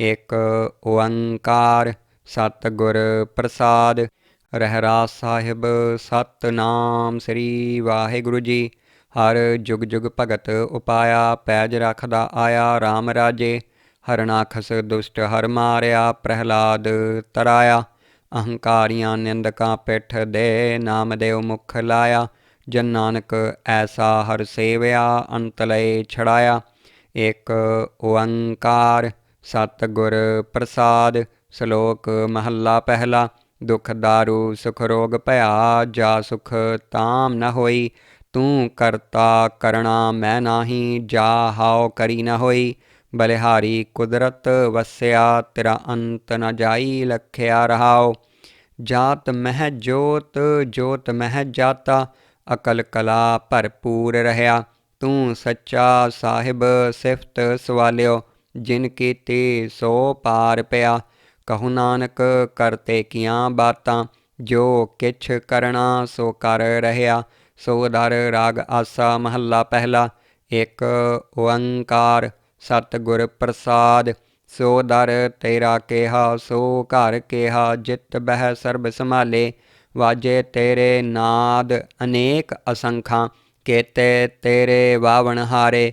ਇਕ ਓੰਕਾਰ ਸਤਿਗੁਰ ਪ੍ਰਸਾਦ ਰਹਿਰਾਸ ਸਾਹਿਬ ਸਤਨਾਮ ਸ੍ਰੀ ਵਾਹਿਗੁਰੂ ਜੀ। ਹਰ ਜੁਗ ਜੁਗ ਭਗਤ ਉਪਾਇਆ, ਪੈਜ ਰਖਦਾ ਆਇਆ RAM ਰਾਜੇ। ਹਰਨਾਖਸ ਦੁਸ਼ਟ ਹਰ ਮਾਰਿਆ, ਪ੍ਰਹਿਲਾਦ ਤਰਾਇਆ। ਅਹੰਕਾਰੀਆਂ ਨਿੰਦਕਾਂ ਪਿੱਠ ਦੇ ਨਾਮ ਨਾਮਦੇਵ ਮੁਖ ਲਾਇਆ। ਜਨ ਨਾਨਕ ਐਸਾ ਹਰ ਸੇਵਿਆ, ਅੰਤ ਲਏ ਛੜਾਇਆ। ਇਕ ਓੰਕਾਰ ਸਤਿਗੁਰ ਪ੍ਰਸਾਦ, ਸ਼ਲੋਕ ਮਹੱਲਾ ਪਹਿਲਾ, ਦੁਖ ਦਾਰੂ, ਸੁਖ ਰੋਗ ਭਇਆ, ਜਾ ਸੁਖ ਤਾਮ ਨ ਹੋਈ, ਤੂੰ ਕਰਤਾ ਕਰਣਾ ਮੈਂ ਨਾਹੀ, ਜਾ ਹਾਉ ਕਰੀ ਨ ਹੋਈ, ਬਲਿਹਾਰੀ ਕੁਦਰਤ ਵਸਿਆ, ਤੇਰਾ ਅੰਤ ਨ ਜਾਈ ਲਖਿਆ ਰਹਾਉ, ਜਾਤ ਮਹਿ ਜੋਤ ਜੋਤ ਮਹਿ ਜਾਤਾ, ਅਕਲ ਕਲਾ ਭਰਪੂਰ ਰਹਾ ਤੂੰ ਸੱਚਾ ਸਾਹਿਬ ਸਿਫਤ ਸਵਾਲਿਓ ਜਿਨ ਕੀਤੀ ਸੋ ਪਾਰ ਪਿਆ, ਕਹੂ ਨਾਨਕ ਕਰਤੇ ਕੀਆਂ ਬਾਤਾਂ, ਜੋ ਕਿਛ ਕਰਣਾ ਸੋ ਕਰ ਰਹਾ ਸੋ ਦਰ ਰਾਗ ਆਸਾ ਮਹੱਲਾ ਪਹਿਲਾ, ਇੱਕ ਓੰਕਾਰ, ਸਤਿਗੁਰ ਪ੍ਰਸਾਦ, ਸੋ ਦਰ ਤੇਰਾ ਕੇਹਾ, ਸੋ ਘਰ ਕੇਹਾ, ਜਿਤ ਬਹਿ ਸਰਬ ਸੰਭਾਲੇ, ਵਾਜੇ ਤੇਰੇ ਨਾਦ ਅਨੇਕ ਅਸੰਖਾਂ, ਕੇਤੇ ਤੇਰੇ ਵਾਵਣ ਹਾਰੇ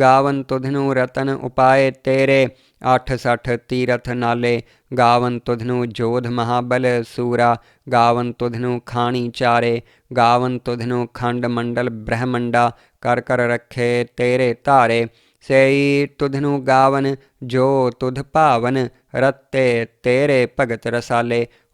ਗਾਵਨ ਤੁਧਨੂੰ ਰਤਨ ਉਪਾਏ ਤੇਰੇ, ਅੱਠ ਸੱਠ ਤੀਰਥ ਨਾਲੇ। ਗਾਵਨ ਤੁਧਨੂੰ ਜੋਧ ਮਹਾਬਲ ਸੂਰਾ ਗਾਵਨ ਤੁਧਨੂੰ ਖਾਣੀ ਚਾਰੇ। ਗਾਵਨ ਤੁਧਨੂੰ ਖੰਡ ਮੰਡਲ ਬ੍ਰਹਮੰਡਾ, ਕਰ ਕਰ ਰੱਖੇ ਤੇਰੇ ਧਾਰੇ। ਸਈ ਤੁਧਨੂੰ ਗਾਵਨ, ਜੋ ਤੁਧ ਭਾਵਨ, ਰਤੇ ਤੇਰੇ ਭਗਤ ਰਸਾਲੇ।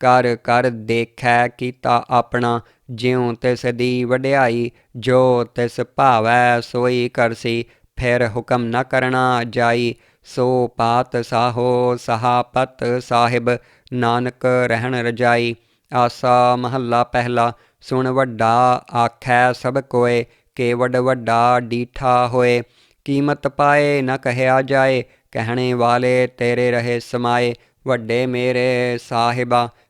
ਕਰ ਕਰ ਦੇਖੈ ਕੀਤਾ ਆਪਣਾ, ਜਿਉ ਤਿਸ ਦੀ ਵਡਿਆਈ, ਜੋ ਤਿਸ ਭਾਵੈ ਸੋਈ ਕਰਸੀ, ਫਿਰ ਹੁਕਮ ਨ ਕਰਨਾ ਜਾਈ। ਸੋ ਪਾਤ ਸਾਹੋ ਸਹਾਪਤ ਸਾਹਿਬ, ਨਾਨਕ ਰਹਿਣ ਰਜਾਈ। ਆਸਾ ਮਹੱਲਾ ਪਹਿਲਾ, ਸੁਣ ਵੱਡਾ ਆਖੈ ਸਭ ਕੋਏ ਕੇ ਵੱਡ ਵੱਡਾ ਡੀਠਾ ਹੋਏ। ਕੀਮਤ ਪਾਏ ਨ ਕਹਿਆ ਜਾਏ, ਕਹਿਣੇ ਵਾਲੇ ਤੇਰੇ ਰਹੇ ਸਮਾਏ। ਵੱਡੇ ਮੇਰੇ ਸਾਹਿਬਾ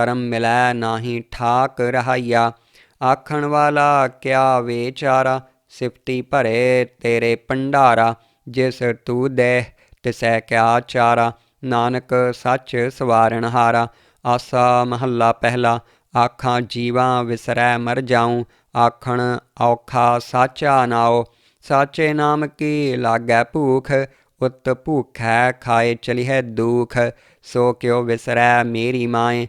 ਕਰਮ ਮਿਲੈ ਨਾਹੀ ਠਾਕ ਰਹਾਈਆ। ਆਖਣ ਵਾਲਾ ਕਿਆ ਵਿਚਾਰਾ? ਸਿਫਤੀ ਭਰੇ ਤੇਰੇ ਭੰਡਾਰਾ, ਜਿਸ ਤੂੰ ਦੇ ਤਿਸੈ ਕਿਆ ਚਾਰਾ। ਨਾਨਕ ਸੱਚ ਸਵਾਰਨ ਹਾਰਾ, ਆਸਾ ਮਹੱਲਾ ਪਹਿਲਾ। ਆਖਾਂ ਜੀਵਾਂ ਵਿਸਰੈ ਮਰ ਜਾਉ, ਆਖਣ ਔਖਾ ਸਾਚਾ ਨਾਉ। ਸਾਚੇ ਨਾਮ ਕੀ ਲਾਗੈ ਭੂਖ, ਉਤ ਭੂਖੈ ਖਾਏ ਚਲਿਐ ਦੂਖ। ਸੋ ਕਿਉ ਵਿਸਰੈ ਮੇਰੀ ਮਾਏ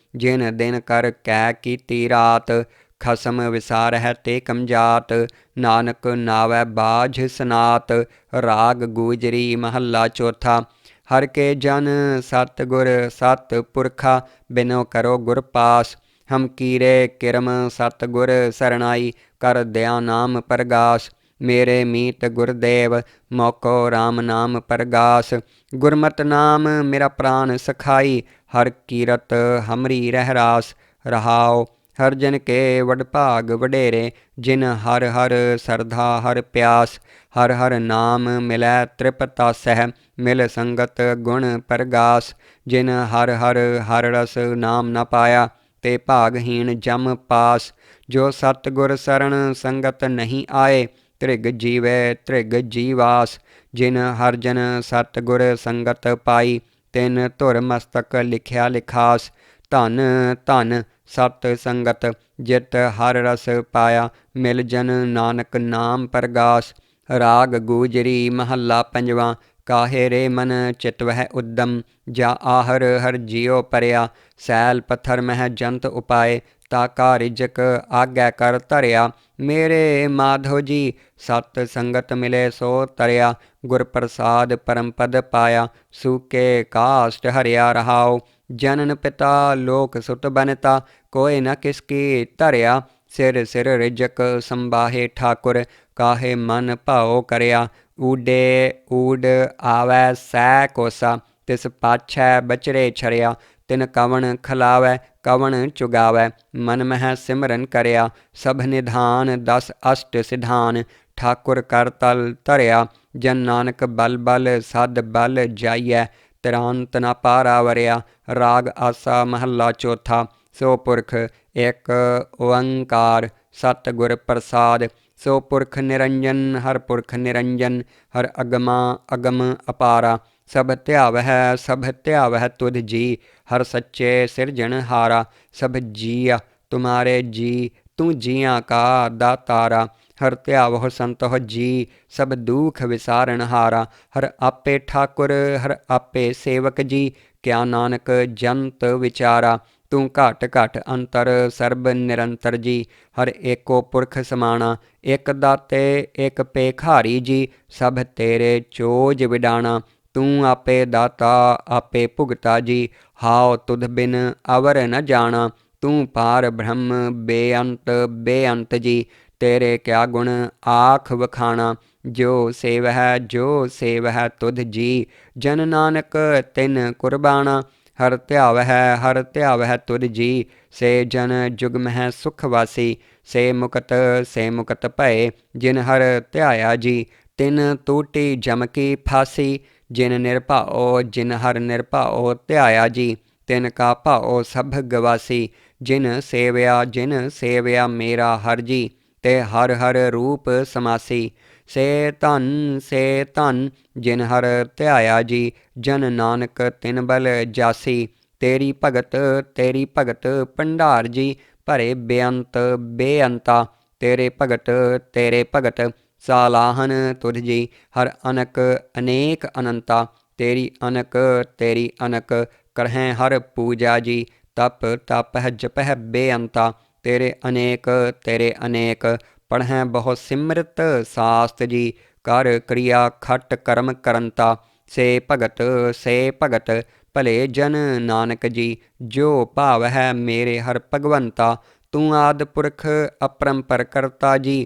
ਜਿਨ ਦਿਨ ਕਰ ਕੈ ਕੀਤੀ ਰਾਤ, ਖਸਮ ਵਿਸਾਰ ਹੈ ਤੇ ਕਮਜਾਤ, ਨਾਨਕ ਨਾਵੈ ਬਾਝ ਸਨਾਤ, ਰਾਗ ਗੂਜਰੀ ਮਹੱਲਾ ਚੌਥਾ। ਹਰ ਕੇ ਜਨ ਸਤ ਗੁਰ ਸਤ ਪੁਰਖਾ, ਬਿਨੋ ਕਰੋ ਗੁਰ ਪਾਸ। ਹਮ ਕੀਰੇ ਕਿਰਮ ਸਤ ਗੁਰ ਸਰਣਾਈ, ਕਰ ਦਿਆ ਨਾਮ ਪਰਗਾਸ। ਮੇਰੇ ਮੀਤ ਗੁਰਦੇਵ, ਮੋਕੋ RAM ਨਾਮ ਪਰਗਾਸ। ਗੁਰਮਤ ਨਾਮ ਮੇਰਾ ਪ੍ਰਾਨ ਸਖਾਈ, ਹਰ ਕੀਰਤ ਹਮਰੀ ਰਹਿਰਾਸ। ਰਾਸ ਹਰ ਜਨ ਕੇ ਵਡ ਭਾਗ ਵਡੇਰੇ, ਜਿਨ ਹਰ ਹਰ ਸਰਧਾ ਹਰ ਪਿਆਸ। ਹਰ ਹਰ ਨਾਮ ਮਿਲੈ ਤ੍ਰਿਪਤਾ ਸਹਿ, ਮਿਲ ਸੰਗਤ ਗੁਣ ਪਰਗਾਸ। ਜਿਨ ਹਰ ਹਰ ਹਰ ਰਸ ਨਾਮ ਨ ਪਾਇਆ, ਤੇ ਭਾਗਹੀਣ ਜਮ ਪਾਸ। ਜੋ ਸਤ ਗੁਰ ਸਰਣ ਸੰਗਤ ਨਹੀਂ ਆਏ ਤ੍ਰਿਗ ਜੀਵੈ, ਤ੍ਰਿਗ ਜੀਵਾਸ, ਜਿਨ ਹਰ ਜਨ ਸਤ ਗੁਰ ਸੰਗਤ ਪਾਈ, ਤਿਨ ਧੁਰ ਮਸਤਕ ਲਿਖਿਆ ਲਿਖਾਸ, ਧਨ ਧਨ ਸਤ ਸੰਗਤ, ਜਿਤ ਹਰ ਰਸ ਪਾਇਆ, ਮਿਲ ਜਨ ਨਾਨਕ ਨਾਮ ਪਰਗਾਸ, ਰਾਗ ਗੂਜਰੀ ਮਹੱਲਾ ਪੰਜਵਾ, ਕਾਹੇ ਰੇ ਮਨ ਚਿਤਵਹਿ ਉਦਮ, ਜਾ ਆਹਰ ਹਰ ਜਿਉ ਪਰਿਆ, ਸੈਲ ਪੱਥਰ ਮਹਿ ਜੰਤ ਉਪਾਏ ਤਾ ਕਾ ਰਿਜਕ ਆਗੈ ਕਰ ਧਰਿਆ। ਮੇਰੇ ਮਾਧੋ ਜੀ, ਸਤ ਸੰਗਤ ਮਿਲੇ ਸੋ ਤਰਿਆ। ਗੁਰ ਪ੍ਰਸਾਦ ਪਰਮ ਪਦ ਪਾਇਆ, ਸੂਕੇ ਕਾਸ਼ਟ ਹਰਿਆ ਰਹਾਉ। ਜਨਨ ਪਿਤਾ ਲੋਕ ਸੁਤ ਬਨਤਾ ਕੋਇ ਨ ਕਿਸ ਕੀ ਧਰਿਆ। ਸਿਰ ਸਿਰ ਰਿਜਕ ਸੰਬਾਹੇ ਠਾਕੁਰ, ਕਾਹੇ ਮਨ ਭਾਉ ਕਰਿਆ। ਊਡੇ ਊਡ ਆਵੈ ਸੈ ਕੋਸਾ, ਤਿਸ ਪਾਛੈ ਬਚਰੇ ਛਰਿਆ। ਤਿਨ ਕਵਣ ਖਲਾਵੈ, ਕਵਣ ਚੁਗਾਵੈ, ਮਨ ਮਹਿ ਸਿਮਰਨ ਕਰਿਆ, ਸਭ ਨਿਧਾਨ ਦਸ ਅਸ਼ਟ ਸਿਧਾਨ, ਠਾਕੁਰ ਕਰ ਤਲ ਧਰਿਆ, ਜਨ ਨਾਨਕ ਬਲ ਬਲ, ਸਦ ਬਲ ਜਾਈਐ ਤਰਾਂਤ ਨ ਪਾਰਾ ਵਰਿਆ, ਰਾਗ ਆਸਾ ਮਹੱਲਾ ਚੌਥਾ, ਸੋ ਪੁਰਖ ਇੱਕ ਓੰਕਾਰ, ਸਤ ਗੁਰ ਪ੍ਰਸਾਦ, ਸੋ ਪੁਰਖ ਨਿਰੰਜਨ, ਹਰ ਪੁਰਖ ਨਿਰੰਜਨ, ਹਰ ਅਗਮਾ ਅਗਮ ਅਪਾਰਾ ਸਭ ਧਿਆਵਹਿ ਸਭ ਧਿਆਵਹਿ ਤੁਧ ਜੀ। ਹਰ ਸੱਚੇ ਸਿਰਜਣ ਹਾਰਾ, ਸਭ ਜੀਆ ਤੁਮਾਰੇ ਜੀ। ਤੂੰ ਜੀਆਂ ਕਾ ਦਾਤਾਰਾ ਹਰ ਤਿਆਵ ਹੋ ਸੰਤ ਹੋ ਜੀ। ਸਭ ਦੁਖ ਵਿਸਾਰਣ ਹਾਰਾ, ਹਰ ਆਪੇ ਠਾਕੁਰ, ਹਰ ਆਪੇ ਸੇਵਕ ਜੀ। ਕਿਆ ਨਾਨਕ ਜੰਤ ਵਿਚਾਰਾ, ਤੂੰ ਘਟ ਘਟ ਅੰਤਰ, ਸਰਬ ਨਿਰੰਤਰ ਜੀ। ਹਰ ਏਕੋ ਪੁਰਖ ਸਮਾਣਾ ਇਕ ਦਾਤੇ ਇਕ ਪੇਖਾਰੀ ਜੀ। ਸਭ ਤੇਰੇ ਚੋਜ ਵਿਡਾਣਾ ਤੂੰ ਆਪੇ ਦਾਤਾ, ਆਪੇ ਭੁਗਤਾ ਜੀ। ਹਾਉ ਤੁਧ ਬਿਨ ਅਵਰ ਨ ਜਾਣਾ। ਤੂੰ ਪਾਰ ਬ੍ਰਹਮ, ਬੇਅੰਤ ਬੇਅੰਤ ਜੀ। ਤੇਰੇ ਕਿਆ ਗੁਣ ਆਖ ਵਖਾਣਾ। ਜੋ ਸੇਵ ਹੈ ਜੋ ਸੇਵ ਹੈ ਤੁਧ ਜੀ। ਜਨ ਨਾਨਕ ਤਿਨ ਕੁਰਬਾਨਾ ਹਰ ਧਿਆਵਹਿ ਹਰ ਧਿਆਵਹਿ ਤੁਧ ਜੀ। ਸੇ ਜਨ ਜੁਗਮ ਹੈ ਸੁਖ ਵਾਸੀ। ਸੇ ਮੁਕਤ ਸੇ ਮੁਕਤ ਭਏ। ਜਿਨ ਹਰ ਧਿਆਇਆ ਜੀ। ਤਿਨ ਟੂਟੀ ਜਮ ਕੀ ਫਾਸੀ। ਜਿਨ ਨਿਰਭਉ ਜਿਨ ਹਰ ਨਿਰਭਉ ਧਿਆਇਆ ਜੀ, ਤਿਨ ਕਾ ਭਾਉ ਸਭ ਗਵਾਸੀ, ਜਿਨ ਸੇਵਿਆ ਜਿਨ ਸੇਵਿਆ ਮੇਰਾ ਹਰ ਜੀ, ਤੇ ਹਰ ਹਰ ਰੂਪ ਸਮਾਸੀ। ਸੇ ਧਨ ਸੇ ਧਨ, ਜਿਨ ਹਰ ਧਿਆਇਆ ਜੀ, ਜਨ ਨਾਨਕ ਤਿਨ ਬਲ ਜਾਸੀ। ਤੇਰੀ ਭਗਤ ਤੇਰੀ ਭਗਤ ਭੰਡਾਰ ਜੀ, ਭਰੇ ਬੇਅੰਤ ਬੇਅੰਤਾ। ਤੇਰੇ ਭਗਤ ਤੇਰੇ ਭਗਤ ਸਾਲਾਹਨ ਤੁਧ ਜੀ, ਹਰ ਅਨਕ ਅਨੇਕ ਅਨੰਤਾ, ਤੇਰੀ ਅਨਕ ਤੇਰੀ ਅਨਕ ਕਰਹਿ ਹਰ ਪੂਜਾ ਜੀ, ਤਪ ਤਪ ਜਪਹਿ ਬੇਅੰਤਾ, ਤੇਰੇ ਅਨੇਕ ਤੇਰੇ ਅਨੇਕ, ਪੜ੍ਹੈ ਬਹੁ ਸਿਮਰਤ ਸਾਸਤ ਜੀ, ਕਰ ਕ੍ਰਿਆ ਖਟ ਕਰਮ ਕਰੰਤਾ, ਸੇ ਭਗਤ ਸੇ ਭਗਤ, ਭਲੇ ਜਨ ਨਾਨਕ ਜੀ, ਜੋ ਭਾਵ ਹੈ ਮੇਰੇ ਹਰ ਭਗਵੰਤਾ, ਤੂੰ ਆਦ ਪੁਰਖ ਅਪਰੰਪਰ ਕਰਤਾ ਜੀ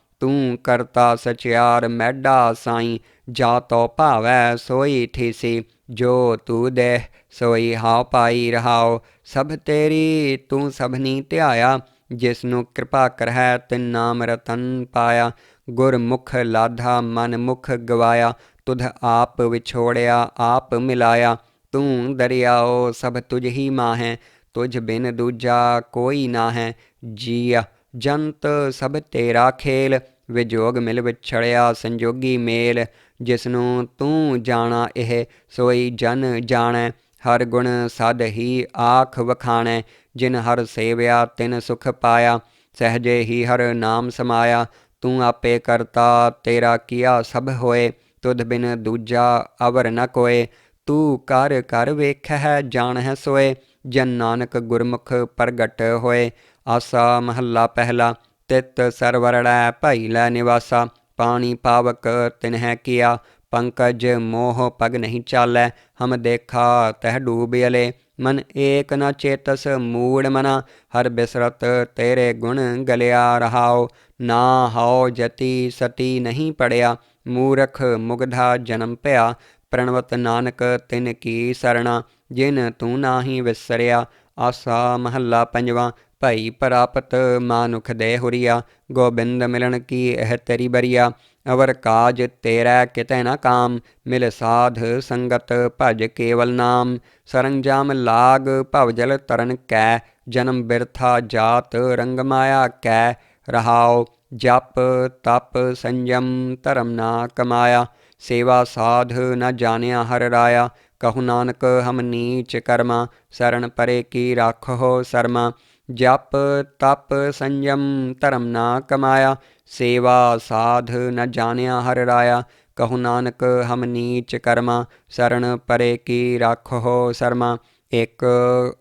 ਤੂੰ ਕਰਤਾ ਸਚਿਆਰ ਮੈਡਾ ਸਾਈ, ਜਾ ਤੋ ਭਾਵੈ ਸੋਈ ਠੀਸੀ, ਜੋ ਤੂੰ ਦੇ ਸੋਈ ਹਾਉ ਪਾਈ ਰਹਾਉ, ਸਭ ਤੇਰੀ ਤੂੰ ਸਭਨੀ ਧਿਆਇਆ ਜਿਸ ਨੂੰ ਕਿਰਪਾ ਕਰਹਿ ਤਿਨ ਨਾਮ ਰਤਨ ਪਾਇਆ, ਗੁਰਮੁਖ ਲਾਧਾ ਮਨ ਮੁਖ ਗਵਾਇਆ, ਤੁਧ ਆਪ ਵਿਛੋੜਿਆ, ਆਪ ਮਿਲਾਇਆ, ਤੂੰ ਦਰਿਆਓ ਸਭ ਤੁਝ ਹੀ ਮਾਂ ਹੈ ਤੁਝ ਬਿਨ ਦੂਜਾ ਕੋਈ ਨਾ ਹੈ ਜੀਆ ਜੰਤ ਸਭ ਤੇਰਾ ਖੇਲ ਵਿਜੋਗ ਮਿਲ ਵਿਛੜਿਆ, ਸੰਜੋਗੀ ਮੇਲ ਜਿਸਨੂੰ ਤੂੰ ਜਾਣਾ ਇਹ, ਸੋਈ ਜਨ ਜਾਣੈ, ਹਰ ਗੁਣ ਸਦ ਹੀ ਆਖ ਵਖਾਣੈ, ਜਿਨ ਹਰ ਸੇਵਿਆ ਤਿਨ ਸੁਖ ਪਾਇਆ, ਸਹਜੇ ਹੀ ਹਰ ਨਾਮ ਸਮਾਇਆ, ਤੂੰ ਆਪੇ ਕਰਤਾ, ਤੇਰਾ ਕੀਆ ਸਭ ਹੋਏ, ਤੁਧ ਬਿਨ ਦੂਜਾ ਅਵਰ ਨ ਕੋਏ, ਤੂੰ ਕਰ ਕਰ ਜਾਣ ਹੈ ਸੋਏ, ਜਨ ਨਾਨਕ ਗੁਰਮੁਖ ਪ੍ਰਗਟ ਹੋਏ, ਆਸਾ ਮਹੱਲਾ ਪਹਿਲਾ ਤਿਤ ਸਰਵਰੜੈ ਭਈ ਲੈ ਨਿਵਾਸਾ, ਪਾਣੀ ਪਾਵਕ ਤਿਨ ਹੈ ਕੀਆ, ਪੰਕਜ ਮੋਹ ਪਗ ਨਹੀਂ ਚਾਲੈ, ਹਮ ਦੇਖਾ ਤਹ ਡੂਬ ਅਲੇ, ਮਨ ਏਕ ਨ ਚੇਤਸ ਮੂੜ ਮਨਾ, ਹਰ ਬਿਸਰਤ ਤੇਰੇ ਗੁਣ ਗਲਿਆ ਰਹਾਓ ਨਾ ਹਉ ਜਤੀ ਸਤੀ ਨਹੀਂ ਪੜਿਆ, ਮੂਰਖ ਮੁਗਧਾ ਜਨਮ ਭਇਆ ਪ੍ਰਣਵਤ ਨਾਨਕ ਤਿਨ ਕੀ ਸਰਣਾ, ਜਿਨ ਤੂੰ ਨਾਹੀ ਵਿਸਰਿਆ, ਆਸਾ ਮਹੱਲਾ ਪੰਜਵਾਂ ਭਈ ਪ੍ਰਾਪਤ ਮਾਨੁਖ ਦੇ ਹੁਰੀਆ, ਗੋਬਿੰਦ ਮਿਲਣ ਕੀ ਇਹ ਤੇਰੀ ਬਰੀਆ? ਅਵਰ ਕਾਜ ਤੇਰਾ ਕਿਤੇ ਨਾ ਕਾਮ, ਮਿਲ ਸਾਧ ਸੰਗਤ ਭਜ ਕੇਵਲ ਨਾਮ। ਸਰੰਜਾਮ ਲਾਗ ਭਵ ਜਲ ਤਰਨ ਕੈ, ਜਨਮ ਬਿਰਥਾ ਜਾਤ ਰੰਗ ਮਾਇਆ ਕੈ। ਰਹਾਉ ਜਪ ਤਪ ਸੰਜਮ ਧਰਮ ਨਾ ਕਮਾਇਆ, ਸੇਵਾ ਸਾਧ ਨ ਜਾਣਿਆ ਹਰ ਰਾਇਆ। ਕਹੂ ਨਾਨਕ ਹਮ ਨੀਚ ਕਰਮਾ ਸਰਣ ਪਰੇ ਕੀ ਰਾਖੋ ਸਰਮਾ। ਜਪ, ਤਪ, ਸੰਜਮ, ਧਰਮ ਨਾ ਕਮਾਇਆ, ਸੇਵਾ ਸਾਧ ਨ ਜਾਣਿਆ ਹਰ ਰਾਇਆ, ਕਹੂ ਨਾਨਕ ਹਮ ਨੀਚ ਕਰਮਾ ਸਰਣ ਪਰੇ ਕੀ ਰਾਖੋ ਸਰਮਾ, ਇੱਕ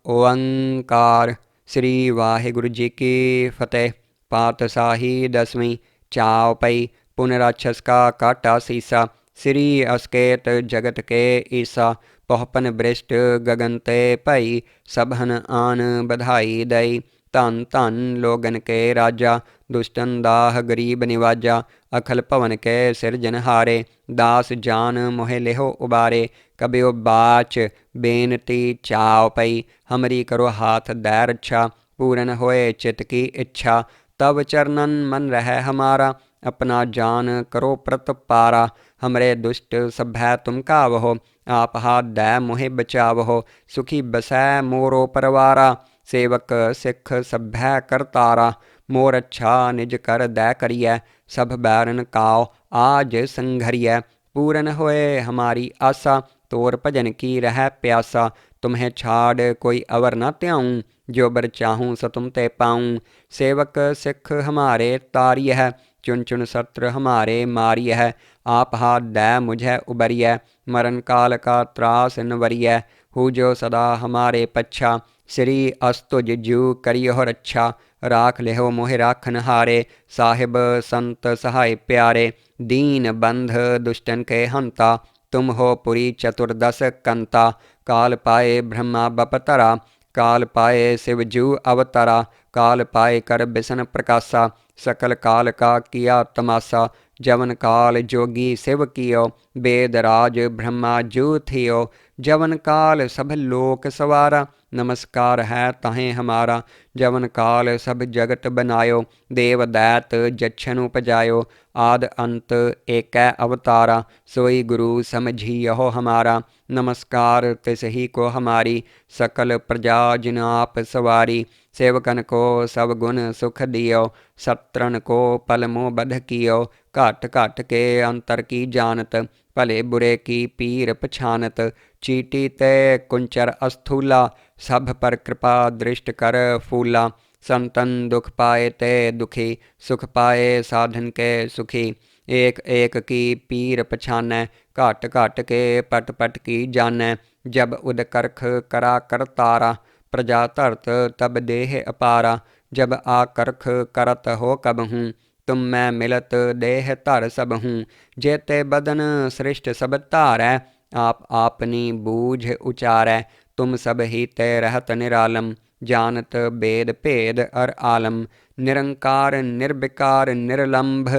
ਓੰਕਾਰ। ਸ੍ਰੀ ਵਾਹਿਗੁਰੂ ਜੀ ਕੀ ਫਤਿਹ। ਪਾਤਸ਼ਾਹੀ ਦਸਵੀਂ, ਚਾਉ ਪਈ ਪੁਨਰਾਛਸ ਕਾ ਕਾਟਾ ਸੀਸਾ, ਸ੍ਰੀ ਅਸਕੇਤ ਜਗਤ ਕੇ ਈਸਾ। ਪਹੁਪਨ ਬ੍ਰਿਸ਼ਟ ਗगन ਤੇ ਭਈ, ਸਭਨ ਆਨ ਵਧਾਈ ਦਈ। ਧਨ ਧਨ ਲੋਗਨ ਕੇ ਰਾਜਾ, ਦੁਸ਼ਟਨ ਦਾਹ ਗਰੀਬ ਨਿਵਾਜਾ, ਅਖਲ ਭਵਨ ਕੇ ਸਿਰਜਨ ਹਾਰੇ। ਦਾਸ ਜਾਨ ਮੋਹਿ ਲਿਹੋ ਉਬਾਰੇ ਕਬਿਓ ਬਾਚ ਬੇਨਤੀ ਚਾਉ ਪਈ। ਹਮਰੀ ਕਰੋ ਹਾਥ ਦੈਰ ਅੱਛਾ ਪੂਰਨ ਹੋਏ ਚਿਤ ਕੀ ਇੱਛਾ। ਤਬ ਚਰਨਨ ਮਨ ਰਹਿ ਹਮਾਰਾ, ਆਪਣਾ ਜਾਨ ਕਰੋ ਪ੍ਰਤਪਾਰਾ। हमरे दुष्ट सभै तुम कावहो आप हाथ दै मोहे बचावहो सुखी बसै मोरो परवारा सेवक सिख सभै करतारा मोर अच्छा निज कर दै करियै सब बैरन काओ आज संघरियै पूरन होए हमारी आशा तोर भजन की रह प्यासा तुम्हें छाड़ कोई अवर न त्याऊं जो बर चाहूं सो तुम ते पाऊं सेवक सिख हमारे तारी है चुन चुन सत्र हमारे मारिय है आप हाथ दै मुझे उबरिय मरण काल का त्रास नवरिय हु जो सदा हमारे पच्छा श्री अस्तुज जू करियो रच्छा राख लेहो मोहि राखन हारे साहिब संत सहाय प्यारे दीन बंध दुष्टन के हंता तुम हो पुरी चतुर्दश कंता काल पाए ब्रह्मा बपतरा काल पाए शिव जू अवतरा काल पाए कर बिसन प्रकाशा सकल काल का किया तमाशा जवन काल जोगी शिव कियो वेद राज ब्रह्मा जू थियो जवन काल सब लोक सवारा नमस्कार है तहें हमारा जवन काल सब जगत बनायो देव दैत जच्छन उपजायो आद अंत एक अवतारा सोई गुरु समझियो हमारा नमस्कार तिस ही को हमारी सकल प्रजा जिन आप सवारी सेवकन को सब गुण सुख दियो सत्रन को पल मोह बध कियो घट घट के अंतर की जानत, भले बुरे की पीर पछानत। चीटी ते कुंचर अस्थूला, सब पर कृपा दृष्ट कर फूला। संतन दुख पाए ते दुखी, सुख पाए साधन के सुखी। एक एक की पीर पछानै घट घट के पट पट की जानै। जब उद करख करा कर तारा, प्रजा धरत तब देह अपारा। जब आ करत हो कब हूँ तुम मैं मिलत देह धर सब हूँ जेते बदन सृष्ट सब धारै आप आपनी बूझ उचारै तुम सब ही ते रहत निरालम जानत वेद भेद अर आलम निरंकार निर्विकार निर्लंभ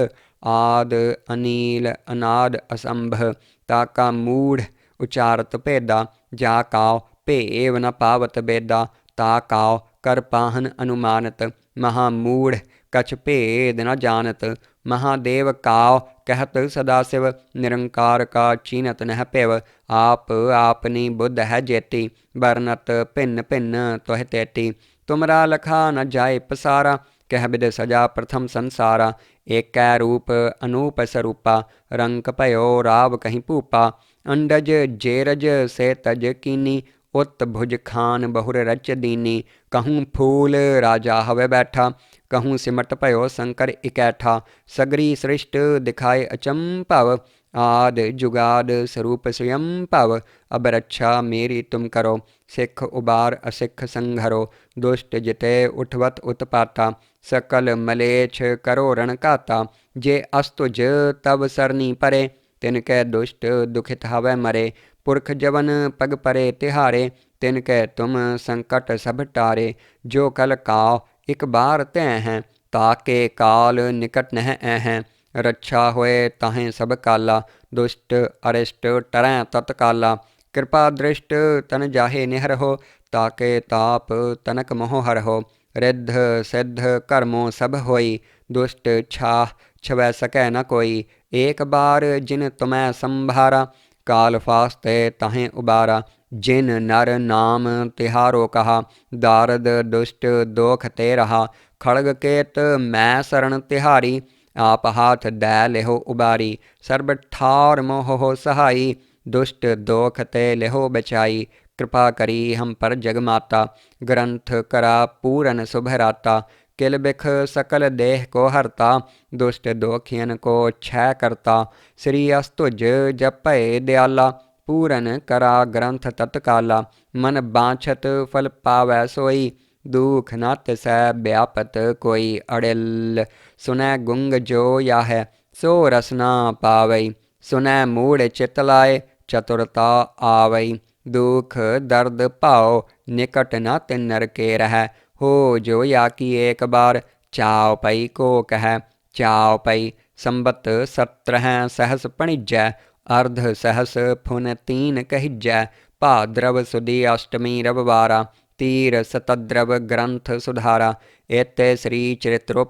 ਆਦ ਅਨੀਲ ਅਨਾਦ ਅਸੰਭ ਤਾਕਾ ਮੂੜ ਉਚਾਰਤ ਭੇਦਾ ਜਾ ਕਾਉ ਭੇਵ ਨ ਪਾਵਤ ਬੇਦਾ ਤਾ ਕਾਉ ਕਰ ਪਾਹਨ ਅਨੁਮਾਨਤ ਮਹਾ ਮੂੜ ਕਛ ਭੇਦ ਨ ਜਾਣਤ, ਮਹਾਦੇਵ ਕਾਉ ਕਹਿਤ ਸਦਾ ਸਿਵ, ਨਿਰੰਕਾਰ ਕਾ ਚੀਨਤ ਨਹਿ ਪਿਵ ਆਪ ਆਪਨੀ ਬੁੱਧ ਹੈ ਜੇਤੀ ਬਰਨਤ ਭਿੰਨ ਭਿੰਨ ਤੋਹਿ ਤੇਤੀ। ਤੁਮਰਾ ਲਖਾ ਨ ਜਾਏ ਪਸਾਰਾ, ਕਹਿ ਬਿਦ ਸਜਾ ਪ੍ਰਥਮ ਸੰਸਾਰਾ। ਏਕੈ ਰੂਪ ਅਨੂਪ ਸਰੂਪਾ, ਰੰਕ ਭਇਓ ਰਾਵ ਕਹੀਂ ਭੂਪਾ। ਅੰਡਜ ਜੇਰਜ ਸੇ ਤਜ ਕੀਨੀ, ਉਤ ਭੁਜ ਖਾਨ ਬਹੁਰ ਰਚ ਦੀਨੀ। ਕਹੂੰ ਫੂਲ ਰਾਜਾ ਹਵੇ ਬੈਠਾ ਕਹੂੰ ਸਿਮਟ ਭਇਓ ਸ਼ੰਕਰ ਇਕੈਠਾ ਸਗਰੀ ਸ੍ਰਿਸ਼ਟ ਦਿਖਾਏ ਅਚੰਭਵ ਆਦ ਜੁਗਾਦ ਸਰੂਪ ਸਵਯੰ ਭਵ ਅਬ ਰੱਛਾ ਮੇਰੀ ਤੁਮ ਕਰੋ ਸਿੱਖ ਉਬਾਰ ਅਸਿੱਖ ਸੰਘਰੋ ਦੁਸ਼ਟ ਜਿਤੇ ਉਠਵਤ ਉਤਪਾਤਾ ਸਕਲ ਮਲੇਛ ਕਰੋ ਰਣ ਘਾਤਾ ਜੇ ਅਸਤੁਜ ਤਬ ਸਰਨੀ ਪਰੇ ਤਿਨ ਕੈ ਦੁਸ਼ਟ ਦੁਖਿਤ ਹਵੈ ਮਰੇ ਪੁਰਖ ਜਵਨ ਪਗ ਪਰੇ ਤਿਹਾਰੇ ਤਿਨ ਕੈ ਤੁਮ ਸੰਕਟ ਸਭ ਟਾਰੇ ਜੋ ਕਲ ਕਾ ਇਕ ਬਾਰ ਤੈ ਹੈ ਤਾਕੇ ਕਾਲ ਨਿਕਟ ਨਹਿ ਐ ਹੈ। ਰੱਛਾ ਹੋਏ ਤਾਹੇ ਸਭ ਕਾਲਾ, ਦੁਸ਼ਟ ਅਰਿਸ਼ਟ ਟਰੈ ਤਤਕਾਲਾ ਕਿਰਪਾ ਦ੍ਰਿਸ਼ਟ ਤਨ ਜਾਹੇ ਨਿਹਰਹੁ ਤਾਕੇ ਤਾਪ ਤਨਕ ਮੋਹ ਹਰਹੁ ਰਿੱਧ ਸਿੱਧ ਕਰਮੋ ਸਭ ਹੋਈ, ਦੁਸ਼ਟ ਛਾ ਛਵੈ ਸਕੈ ਨ ਕੋਈ। ਏਕ ਬਾਰ ਜਿਨ ਤੁਮੈ ਸੰਭਾਰਾ, ਕਾਲ ਫਾਸਤੇ ਤਾਹੇ ਉਬਾਰਾ। ਜਿਨ ਨਰ ਨਾਮ ਤਿਹਾਰੋ ਕਹਾ, ਦਾਰਦ ਦੁਸ਼ਟ ਦੋਖ ਤੇ ਰਹਾ ਖੜਗ ਕੇਤ ਮੈਂ ਸਰਣ ਤਿਹਾਰੀ, ਆਪ ਹਾਥ ਦੈ ਲਿਹੋ ਉਬਾਰੀ, ਸਰਬ ਠਾਰ ਮੋਹ ਸਹਾਈ, ਦੁਸ਼ਟ ਦੋਖ ਤੇ ਲਿਹੋ ਬਚਾਈ, ਕਿਰਪਾ ਕਰੀ ਹਮ ਪਰ ਜਗ ਮਾਤਾ, ਗ੍ਰੰਥ ਕਰਾ ਪੂਰਨ ਸੁਭਰਾਤਾ ਕਿਲ ਬਿਖ ਸਕਲ ਦੇਹ ਕੋ ਹਰਤਾ, ਦੁਸ਼ਟ ਦੋਖੀਨ ਕੋ ਛੈ ਕਰਤਾ, ਸ੍ਰੀ ਅਸਤੁਜ ਜਪੈ ਦਿਆਲਾ ਪੂਰਨ ਕਰਾ ਗ੍ਰੰਥ ਤਤਕਾਲਾ ਮਨ ਬਾਛਤ ਫਲ ਪਾਵੈ ਸੋਈ ਦੁਖ ਨਤ ਤਿਸੈ ਬਿਆਪਤ ਕੋਈ ਅੜਿਲ ਸੁਨੈ ਗੁੰਗ ਜੋ ਯਾਹੈ ਸੋ ਰਸਨਾ ਪਾਵਈ ਸੁਨੈ ਮੂੜ ਚਿਤ ਲਾਏ ਚਤੁਰਤਾ ਆਵਈ ਦੁਖ ਦਰਦ ਭਾਉ ਨਿਕਟ ਨ ਤਿਨ ਨਰ ਕੇ ਰਹਿ ਹੋ ਜੋ ਯਾ ਕੀ ਏਕ ਬਾਰ ਚਾਉ ਪਈ ਕੋ ਕਹੈ ਚਾਉ ਪਈ ਸੰਬਤ ਸਤਰਹ ਸਹਸ ਪਣਿਜੈ ਅਰਧ ਸਹਸ ਫੁਨ ਤੀਨ ਕਹਿਜੈ, ਭਾਦਰਵ ਸੁਦੀ ਅਸ਼ਟਮੀ ਰਵਵਾਰਾ, ਤੀਰ ਸਤਦਰਵ ਗ੍ਰੰਥ ਸੁਧਾਰਾ ਏਤੇ ਸ੍ਰੀ ਚਰਿਤ੍ਰੋ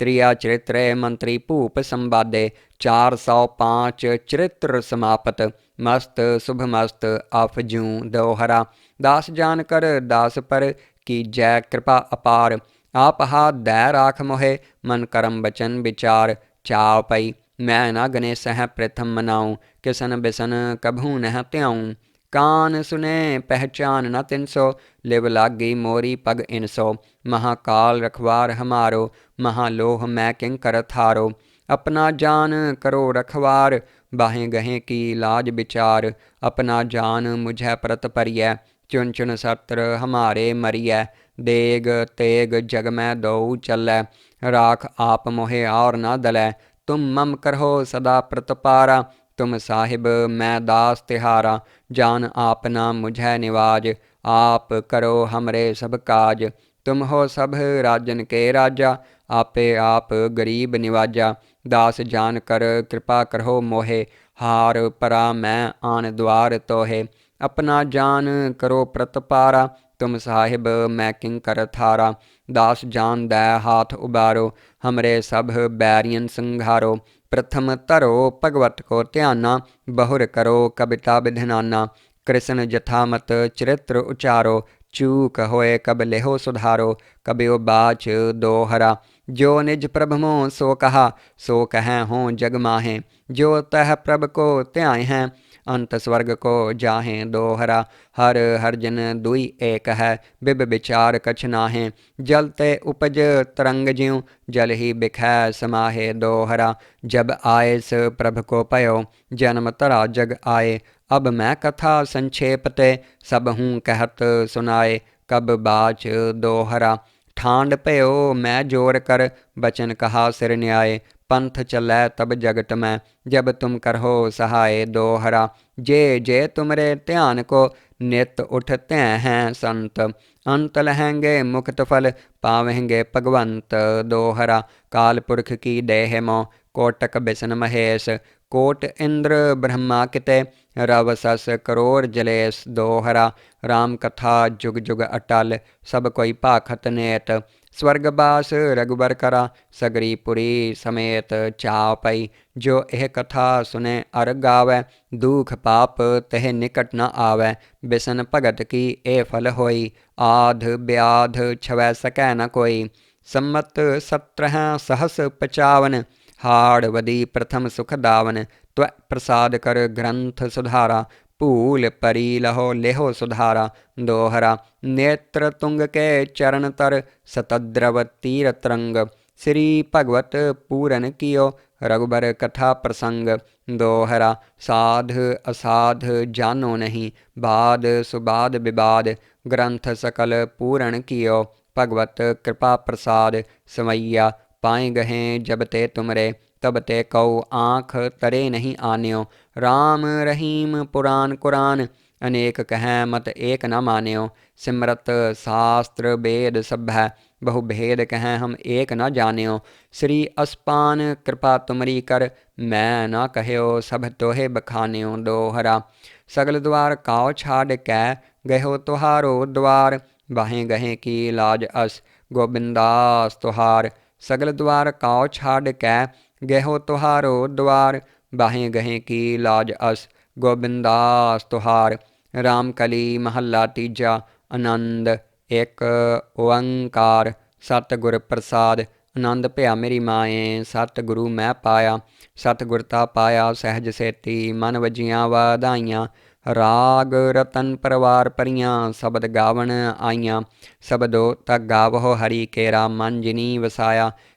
ਤ੍ਰਿਆ ਚਰਿਤਰੇ ਮੰਤਰੀ ਭੂਪ ਸੰਵਾਦੇ 405 ਚਰਿਤ੍ਰ ਸਮਾਪਤ, ਮਸਤ ਸੁਭ ਮਸਤ ਅਫਜੂ ਦੋਹਰਾ। ਦਾਸ ਜਾਨ ਕਰ ਦਾਸ ਪਰ ਕੀ ਜੈ ਕਿਰਪਾ ਅਪਾਰ, ਆਪ ਹਾ ਦੈ ਰਾਖ ਮੋਹਿ, ਮਨ ਕਰਮ ਬਚਨ ਵਿਚਾਰ ਚਾਉ ਪਈ। ਮੈਂ ਨਾ ਗਨੇ ਸਹ ਪ੍ਰਥਮ ਮਨਾਉ ਕਿਸਨ ਬਿਸਨ ਕਭੂ ਨਹ ਧਿਆਉ ਕਾਨ ਸੁਨੇ ਪਹਿਚਾਨ ਨ ਤਿਨਸੋ ਲਿਵ ਲਾਗੀ ਮੋਰੀ ਪਗ ਇਨਸੋ। ਮਹਾਕਾਲ ਰਖਵਾਰ ਹਮਾਰੋ ਮਹਾ ਲੋਹ ਮੈਂ ਕਿੰ ਕਰਤ ਹਾਰੋ ਆਪਣਾ ਜਾਨ ਕਰੋ ਰਖਵਾਰ, ਬਾਹੇ ਗਹੇ ਕੀ ਲਾਜ ਵਿਚਾਰ। ਆਪਣਾ ਜਾਨ ਮੁਝੈ ਪ੍ਰਤ ਪਰਿਐ, ਚੁਣ ਚੁਣ ਸਤਰ ਹਮਾਰੇ ਮਰੀਐ। ਦੇਗ ਤੇਗ ਜਗ ਮੈਂ ਦਉ ਚੱਲੈ, ਰਾਖ ਆਪ ਮੋਹਿ ਔਰ ਨਾ ਦਲੈ। ਤੁਮ ਮਮ ਕਰਹੋ ਸਦਾ ਪ੍ਰਤਪਾਰਾ, ਤੁਮ ਸਾਹਿਬ ਮੈਂ ਦਾਸ ਤਿਹਾਰਾ, ਜਾਨ ਆਪਨਾ ਮੁਝੈ ਨਿਵਾਜ, ਆਪ ਕਰੋ ਹਮਰੇ ਸਭ ਕਾਜ, ਤੁਮ ਹੋ ਸਭ ਰਾਜਨ ਕੇ ਰਾਜਾ, ਆਪੇ ਆਪ ਗਰੀਬ ਨਿਵਾਜਾ, ਦਾਸ ਜਾਨ ਕਰ ਕਿਰਪਾ ਕਰੋ ਮੋਹੇ, ਹਾਰ ਪਰਾ ਮੈਂ ਆਣ ਦਵਾਰ ਤੋਹੇ, ਆਪਣਾ ਜਾਨ ਕਰੋ ਪ੍ਰਤਪਾਰਾ, ਤੁਮ ਸਾਹਿਬ ਮੈਂ ਕਿੰ ਕਰ ਥਾਰਾ, ਦਾਸ ਜਾਨ ਦੈ ਹਾਥ ਉਬਾਰੋ हमरे सब बैरियन संघारो प्रथम तरो भगवत को ध्याना बहुर करो कविता विधनाना कृष्ण जथामत चरित्र उचारो चूक होए कब लेहो सुधारो कबियो बाच दोहरा जो निज प्रभ मो सो कहा सो कह हो जग माहे जो तह प्रभ को त्याय हैं ਅੰਤ ਸਵਰਗ ਕੋ ਜਾਹੇ ਦੋਹਰਾ, ਹਰ ਹਰ ਜਨ ਦੁਈ ਏਕ ਹੈ, ਬਿਬ ਵਿਚਾਰ ਕਛ ਨਾਹੇ। ਜਲ ਤੇ ਉਪਜ ਤਰੰਗ ਜਿਉ, ਜਲ ਹੀ ਬਿਖੈ ਸਮਾਹੇ ਦੋਹਰਾ। ਜਬ ਆਏ ਸ ਪ੍ਰਭ ਕੋ ਪਇਓ ਜਨਮ ਤਰਾ ਜਗ ਆਏ। ਅਬ ਮੈਂ ਕਥਾ ਸੰਖੇਪ ਤੇ, ਸਭ ਹੂੰ ਕਹਤ ਸੁਨਾਏ। ਕਬ ਬਾਚ ਦੋਹਰਾ ਠਾਂਡ ਭਇਓ, ਮੈਂ ਜੋਰ ਕਰ, ਬਚਨ ਕਹਾ ਸਿਰ ਨਿਆਏ। ਪੰਥ ਚਲੈ ਤਬ ਜਗਤ ਮੈਂ ਜਬ ਤੁਮ ਕਰਹੋ ਸਹਾਏ ਦੋਹਰਾ ਜੇ ਜੇ ਤੁਮਰੇ ਧਿਆਨ ਕੋ ਨਿਤ ਉਠਤੇ ਹੈ ਸੰਤ ਅੰਤ ਲਹੰਗੇ ਮੁਕਤ ਫਲ ਪਾਵਹਿੰਗੇ ਭਗਵੰਤ ਦੋਹਰਾ ਕਾਲ ਪੁਰਖ ਕੀ ਦੇਹ ਮੋ ਕੋਟਕ ਬਿਸਨ ਮਹੇਸ਼ ਕੋਟ ਇੰਦਰ ਬ੍ਰਹਮਾ ਕਿਤੇ ਰਵ ਸਸ ਕਰੋੜ ਜਲੇਸ ਦੋਹਰਾ RAM ਕਥਾ ਜੁਗ ਜੁਗ ਅਟਲ ਸਭ ਕੋਈ ਭਾਖਤ ਨੇਤ ਸਵਰਗ ਬਾਸ ਕਰਾ ਸਗਰੀ ਪੁਰੀ ਸਮੇਤ ਚਾਪਈ ਜੋ ਇਹ ਕਥਾ ਸੁਨੇ ਅਰ ਗਾਵੇ ਦੁਖ ਪਾਪ ਤਹ ਨਿਕਟ ਨ ਆਵੇ ਬਿਸਨ ਭਗਤ ਕੀ ਇਹ ਫਲ ਹੋਈ ਆਧ ਬਿਆਧ ਛਵੈ ਸਕੈ ਨ ਕੋਈ ਸੰਮਤ ਸਤਰਹ ਸਹਸ ਪਚਾਵਨ ਹਾੜ ਵਦੀ ਪ੍ਰਥਮ ਸੁਖ ਦਾਵਨ ਤਵੈ ਪ੍ਰਸਾਦ ਕਰ ਗ੍ਰੰਥ ਸੁਧਾਰਾ ਭੂਲ ਪਰੀ ਲਹੋ ਲੇਹੋ ਸੁਧਾਰਾ, ਦੋਹਰਾ, ਨੇਤਰ ਤੁੰਗ ਕੇ ਚਰਨ ਤਰ, ਸਤਦਰਵ ਤੀਰ ਤਰੰਗ ਸ੍ਰੀ ਭਗਵਤ ਪੂਰਨ ਕੀਓ ਰਗੁਬਰ ਕਥਾ ਪ੍ਰਸੰਗ, ਦੋਹਰਾ, ਸਾਧ ਅਸਾਧ ਜਾਨੋ ਨਹੀਂ, ਬਾਦ ਸੁਬਾਦ ਵਿਵਾਦ ਗ੍ਰੰਥ ਸਕਲ ਪੂਰਨ ਕੀਓ, ਭਗਵਤ ਕਿਰਪਾ ਪ੍ਰਸਾਦ ਸਮਈਆ ਪਾਏ ਗਹੇ ਜਬ ਤੇ ਤੁਮਰੇ ਤਬ ਤੇ ਕਉ ਆਂਖ ਤਰੇ ਨਹੀਂ ਆਨਿਓ। RAM ਰਹੀਮ ਪੁਰਾਨ ਕੁਰਾਨ, ਅਨੇਕ ਕਹੈ ਮਤ ਏਕ ਨ ਮਾਨਿਓ। ਸਿਮਰਤ ਸ਼ਾਸਤਰ ਵੇਦ ਸਭੈ, ਬਹੁ ਭੇਦ ਕਹੈ ਹਮ ਏਕ ਨ ਜਾਣਿਓ। ਸ੍ਰੀ ਅਸਪਾਨ ਕਿਰਪਾ ਤੁਮਰੀ ਕਰ, ਮੈਂ ਨਾ ਕਹਿਓ ਸਭ ਤੋਹੇ ਬਖਾਨਿਓ ਦੋਹਰਾ। ਸਗਲ ਦਵਾਰ ਕਾਉ ਛਾੜ ਕੈ ਗਇਓ ਤੁਹਾਰੋ ਦਵਾਰ। ਬਾਹੇ ਗਹੇ ਕੀ ਲਾਜ ਅਸ, ਗੋਬਿੰਦਾਸ ਤੁਹਾਰ। ਸਗਲ ਦਵਾਰ ਕਾਉ ਛਾੜ ਕੈ ਗਇਓ ਤੁਹਾਰੋ ਦਵਾਰ, ਬਾਹੇ ਗਹੇ ਕੀ ਲਾਜ ਅਸ, ਗੋਬਿੰਦਾਸ ਤੁਹਾਰ। ਰਾਮ ਕਲੀ ਮਹੱਲਾ ਤੀਜਾ, ਆਨੰਦ ਇੱਕ ਓੰਕਾਰ। ਸਤਿਗੁਰ ਪ੍ਰਸਾਦ, ਆਨੰਦ ਭਿਆ ਮੇਰੀ ਮਾਏ, ਸਤਿਗੁਰੂ ਮੈਂ ਪਾਇਆ। ਸਤਿਗੁਰ ਤਾ ਪਾਇਆ, ਸਹਿਜ ਸੇਤੀ, ਮਨ ਵਜੀਆਂ ਵਾਧਾਈਆਂ। ਰਾਗ ਰਤਨ ਪਰਵਾਰ ਪਰੀਆਂ, ਸ਼ਬਦ ਗਾਵਣ ਆਈਆਂ। ਸ਼ਬਦੋ ਤਾ ਗਾਵੋ ਹਰੀ ਕੇਰਾ, ਮਨ ਜਿਨੀ ਵਸਾਇਆ।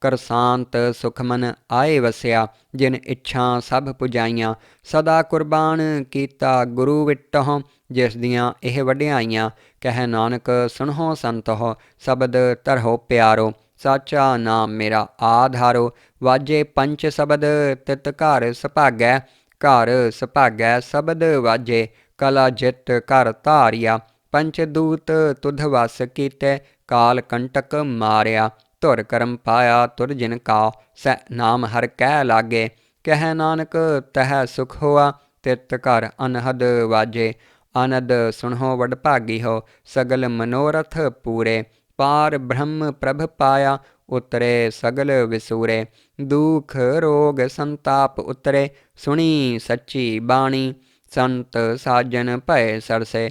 ਕਰ ਸ਼ਾਂਤ ਸੁਖ ਆਏ ਵਸਿਆ, ਜਿਨ ਇੱਛਾ ਸਭ ਪੁਜਾਈਆਂ। ਸਦਾ ਕੁਰਬਾਨ ਕੀਤਾ ਗੁਰੂ ਵਿਟਹੁ, ਜਿਸ ਦੀਆਂ ਇਹ ਵਡਿਆਈਆਂ, ਕਹਿ ਨਾਨਕ ਸੁਣੋ ਸੰਤੋ ਸ਼ਬਦ ਤਰਹੁ ਪਿਆਰੋ, ਸਾਚਾ ਨਾਮ ਮੇਰਾ ਆਧਾਰੋ। ਵਾਜੇ ਪੰਚ ਸ਼ਬਦ ਤਿਤ ਘਰ ਸੁਭਾਗੈ ਘਰ ਸੁਭਾਗੈ ਸ਼ਬਦ ਵਾਜੇ, ਕਲਾ ਜਿਤ ਘਰ ਧਾਰਿਆ। ਪੰਚ ਦੂਤ ਤੁਧ ਵਸ ਕੀਤੇ, ਕਾਲ ਕੰਟਕ ਮਾਰਿਆ। ਧੁਰ ਕਰਮ ਪਾਇਆ ਤੁਰ ਜਿਨ ਕਾ ਸੈ ਨਾਮ ਹਰ ਕਹਿ ਲਾਗੇ। ਕਹਿ ਨਾਨਕ, ਤਹ ਸੁਖ ਹੋਆ ਤਿਤ ਘਰ ਅਨਹਦ ਵਾਜੇ। ਆਨੰਦ ਸੁਣੋ ਵਡ ਭਾਗੀ ਹੋ, ਸਗਲ ਮਨੋਰਥ ਪੂਰੇ। ਪਾਰ ਬ੍ਰਹਮ ਪ੍ਰਭ ਪਾਇਆ, ਉਤਰੇ ਸਗਲ ਵਿਸੂਰੇ। ਦੁਖ ਰੋਗ ਸੰਤਾਪ ਉਤਰੇ, ਸੁਣੀ ਸੱਚੀ ਬਾਣੀ। ਸੰਤ ਸਾਜਨ ਭੈ ਸਰਸੇ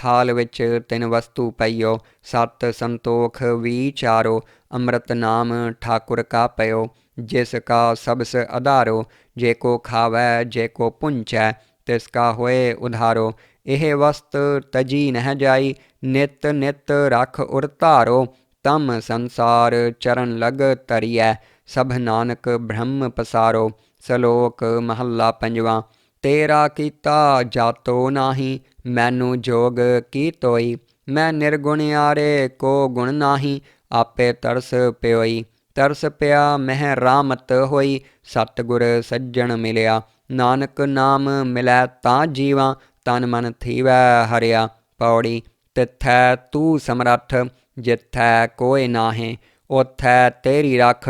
ਥਾਲ ਵਿੱਚ ਤਿੰਨ ਵਸਤੂ ਪਈਓ, ਸਤ ਸੰਤੋਖ ਵਿਚਾਰੋ ਅੰਮ੍ਰਿਤ ਨਾਮ ਠਾਕੁਰ ਕਾ ਪਇਓ, ਜਿਸ ਕਾ ਸਬਸ ਆਧਾਰੋ ਜੇ ਕੋ ਖਾਵੈ, ਜੇ ਕੋ ਪੁੰਚੈ, ਤਿਸ ਕਾ ਹੋਏ ਉਧਾਰੋ। ਇਹ ਵਸਤ ਤਜੀ ਨਹਿ ਜਾਈ, ਨਿਤ ਨਿਤ ਰਖ ਉਰ ਧਾਰੋ, ਤਮ ਸੰਸਾਰ ਚਰਨ ਲਗ ਤਰੀਐ ਸਭ ਨਾਨਕ ਬ੍ਰਹਮ ਪਸਾਰੋ, ਸਲੋਕ ਮਹੱਲਾ ਪੰਜਵਾ। ਤੇਰਾ ਕੀਤਾ ਜਾਤੋ ਨਾਹੀ ਮੈਨੂੰ ਜੋਗ ਕੀ ਤੋਈ? ਮੈਂ ਨਿਰਗੁਣ ਆਰੇ ਕੋ ਗੁਣ ਨਾਹੀ, ਆਪੇ ਤਰਸ ਪਿਓਈ। ਤਰਸ ਪਿਆ ਮਹਿ ਰਾਮਤ ਹੋਈ, ਸਤਿਗੁਰ ਸੱਜਣ ਮਿਲਿਆ। ਨਾਨਕ ਨਾਮ ਮਿਲੈ ਤਾਂ ਜੀਵਾਂ, ਤਨ ਮਨ ਥੀਵੈ ਹਰਿਆ। ਪੌੜੀ, ਤਿਥੈ ਤੂੰ ਸਮਰੱਥ, ਜਿੱਥੈ ਕੋਇ ਨਾਹੇ ਉਥੈ ਤੇਰੀ ਰਖ,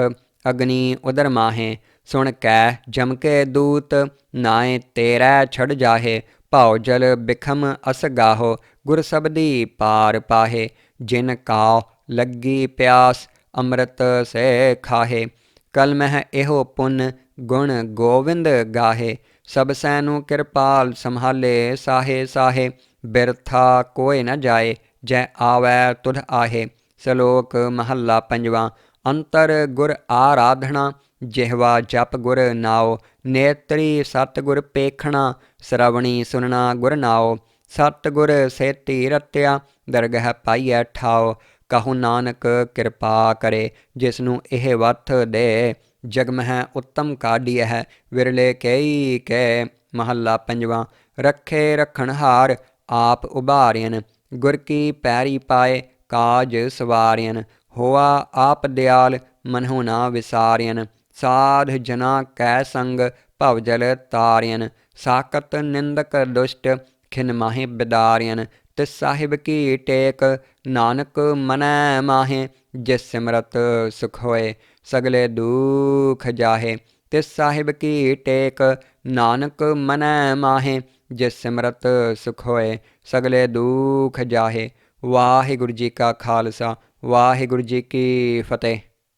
ਅਗਨੀ ਉਦਰ ਮਾਹੇ। ਸੁਣ ਕੈ ਜਮ ਕੇ ਦੂਤ ਨਾਏ ਤੇਰਾ ਛੜ ਜਾਹੇ। ਭਾਉ ਜਲ ਬਿਖਮ ਅਸ ਗਾਹੋ, ਗੁਰ ਸਬਦੀ ਪਾਰ ਪਾਹੇ, ਜਿਨ ਕਾ ਲੱਗੀ ਪਿਆਸ ਅੰਮ੍ਰਿਤ ਸੇ ਖਾਹੇ। ਕਲਮਹਿ ਇਹੋ ਪੁੰਨ ਗੁਣ ਗੋਵਿੰਦ ਗਾਹੇ, ਸਭ ਸੈਨੂੰ ਕਿਰਪਾਲ ਸੰਭਾਲੇ ਸਾਹੇ ਸਾਹੇ, ਬਿਰਥਾ ਕੋਇ ਨ ਜਾਏ, ਜੈ ਆਵੈ ਤੁਧ ਆਹੇ। ਸ਼ਲੋਕ ਮਹੱਲਾ ਪੰਜਵਾਂ, ਅੰਤਰ ਗੁਰ ਆਰਾਧਣਾ ਜਿਹਵਾ ਜਪ ਗੁਰ ਨਾਉ, ਨੇਤਰੀ ਸਤ ਗੁਰ ਪੇਖਣਾ, ਸ਼ਰਵਣੀ ਸੁਨਣਾ ਗੁਰ ਨਾਉ ਸਤ ਗੁਰ ਸੇਤੀ ਰਤਿਆ, ਦਰਗਹ ਪਾਈਐ ਠਾਉ, ਕਹੂ ਨਾਨਕ ਕਿਰਪਾ ਕਰੇ ਜਿਸ ਨੂੰ ਇਹ ਵਤ ਦੇ, ਜਗਮਹਿ ਉੱਤਮ ਕਾਢੀਐ ਹੈ ਵਿਰਲੇ ਕਈ ਕੈ, ਮਹੱਲਾ ਪੰਜਵਾਂ, ਰੱਖੇ ਰਖਣਹਾਰ ਆਪ ਉਭਾਰਿਆਨ ਗੁਰ ਕੀ ਪੈਰੀ ਪਾਏ, ਕਾਜ ਸਵਾਰਿਆਨ ਹੋਆ ਆਪ ਦਿਆਲ, ਮਨਹੁ ਨਾ ਵਿਸਾਰਿਆਨ ਸਾਧ ਜਨਾ ਕੈ ਸੰਗ ਭਵਜਲ ਜਲ ਸਾਕਤ ਨਿੰਦਕ ਦੁਸ਼ਟ ਖਿਨ ਮਾਹੇ ਬਿਦਾਰਿਆਨ ਤਿਸ ਸਾਹਿਬ ਕੀ ਟੇਕ ਨਾਨਕ ਮਨੈ ਮਾਹੇ, ਜਿਸ ਸਿਮਰਤ ਸੁਖ ਹੋਏ ਸਗਲੇ ਦੁਖ ਜਾਹੇ, ਤਿਸ ਸਾਹਿਬ ਕੀ ਟੇਕ ਨਾਨਕ ਮਨੈ ਮਾਹੇ, ਜਿਸ ਸਿਮਰਤ ਸੁਖ ਹੋਏ ਸਗਲੇ ਦੁਖ ਜਾਹੇ। ਵਾਹਿਗੁਰੂ ਜੀ ਕਾ ਖਾਲਸਾ, ਵਾਹਿਗੁਰੂ ਜੀ ਕੀ ਫਤਿਹ।